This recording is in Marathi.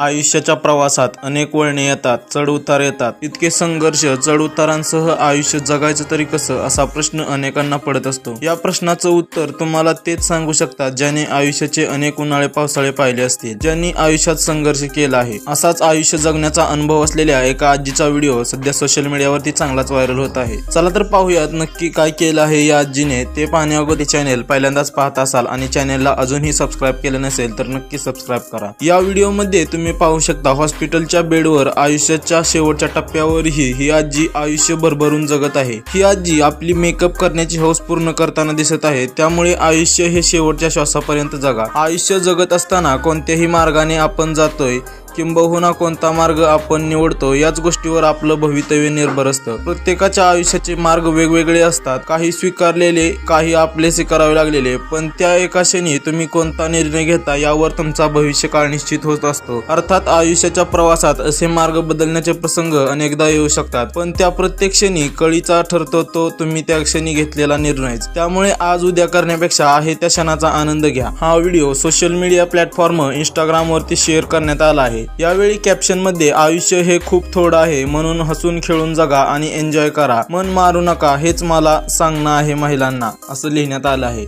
आयुष्याच्या प्रवासात अनेक वळणे येतात चढ उतार येतात. इतके संघर्ष चढ उतारांसह आयुष्य जगायचं तरी कसं? असा प्रश्न अनेकांना पडत असतो. या प्रश्नाचं उत्तर तुम्हाला तेच सांगू शकतात ज्याने आयुष्याचे अनेक उन्हाळे पावसाळे पाहिले असतील. ज्यांनी आयुष्यात संघर्ष केला आहे असाच आयुष्य जगण्याचा अनुभव असलेल्या एका आजीचा व्हिडिओ सध्या सोशल मीडियावरती चांगलाच व्हायरल होत आहे. चला तर पाहूयात नक्की काय केलं आहे या आजीने. ते पाहण्याअगोदर चॅनेल पहिल्यांदाच पाहत असाल आणि चॅनेलला अजूनही सबस्क्राईब केलं नसेल तर नक्की सबस्क्राईब करा. या व्हिडिओमध्ये तुम्ही पाहू शकता हॉस्पिटलच्या बेडवर आयुष्याच्या शेवटच्या टप्प्यावरही ही आजी आयुष्य भरभरून जगत आहे. ही आजी आपली मेकअप करण्याची हौस पूर्ण करताना दिसत आहे त्यामुळे आयुष्य हे शेवटच्या श्वासापर्यंत जगा. आयुष्य जगत असताना कोणत्याही मार्गाने आपण जातोय किंबहुना हो कोणता मार्ग आपण निवडतो याच गोष्टीवर आपलं भवितव्य निर्भर असतं. प्रत्येकाच्या आयुष्याचे मार्ग वेगवेगळे असतात. काही स्वीकारलेले काही आपलेसे करावे लागलेले पण त्या एका क्षणी तुम्ही कोणता निर्णय घेता यावर तुमचा भविष्यकाळ निश्चित होत असतो. अर्थात आयुष्याच्या प्रवासात असे मार्ग बदलण्याचे प्रसंग अनेकदा येऊ शकतात पण त्या प्रत्येक क्षणी कळीचा ठरतो तो तुम्ही त्या क्षणी घेतलेला निर्णयच त्यामुळे आज उद्या करण्यापेक्षा आहे त्या क्षणाचा आनंद घ्या. हा व्हिडिओ सोशल मीडिया प्लॅटफॉर्म इंस्टाग्रामवरती शेअर करण्यात आला आहे. यावेळी कॅप्शनमध्ये आयुष्य हे खूप थोडं आहे म्हणून हसून खेळून जगा आणि एन्जॉय करा. मन मारू नका हेच मला सांगणं आहे महिलांना असं लिहिण्यात आलं आहे.